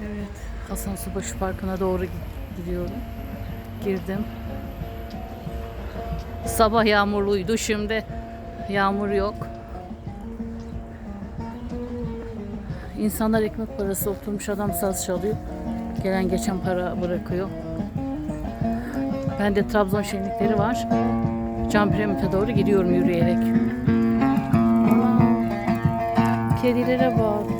Evet, Hasan Subaşı Parkı'na doğru gi- gidiyorum. Girdim. Sabah yağmurluydu, şimdi yağmur yok. İnsanlar ekmek parası oturmuş adam saz çalıyor. Gelen geçen para bırakıyor. Ben de Trabzon şenlikleri var. Can Piremit'e doğru gidiyorum yürüyerek. Kedilere bak.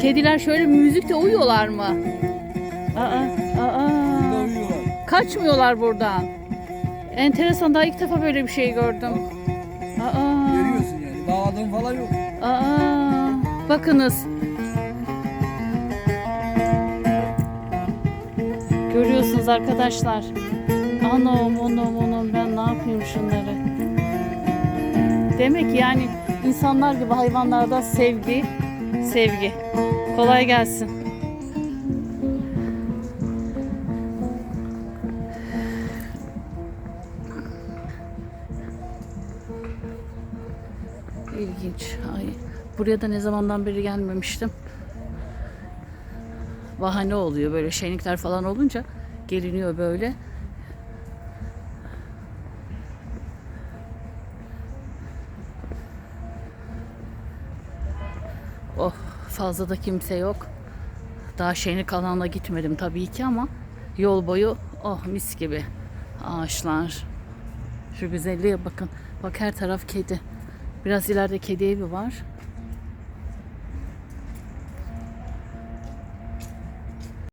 Kediler şöyle müzikte uyuyorlar mı? Aa, aa. Kaçmıyorlar buradan. Enteresan daha ilk defa böyle bir şey gördüm. Aa, Görüyorsun yani. Bağladığın falan yok. aa, bakınız. Görüyorsunuz arkadaşlar. Anam anam anam ben ne yapayım şunları. Demek ki yani insanlar gibi hayvanlarda sevgi, sevgi. Kolay gelsin. İlginç. Ay, buraya da ne zamandan beri gelmemiştim. Bahane oluyor böyle şenlikler falan olunca geliniyor böyle. Oh fazla da kimse yok. Daha şenlik alanına gitmedim tabii ki ama yol boyu oh mis gibi ağaçlar. Şu güzelliğe bakın. Bak her taraf kedi. Biraz ileride kedi evi var.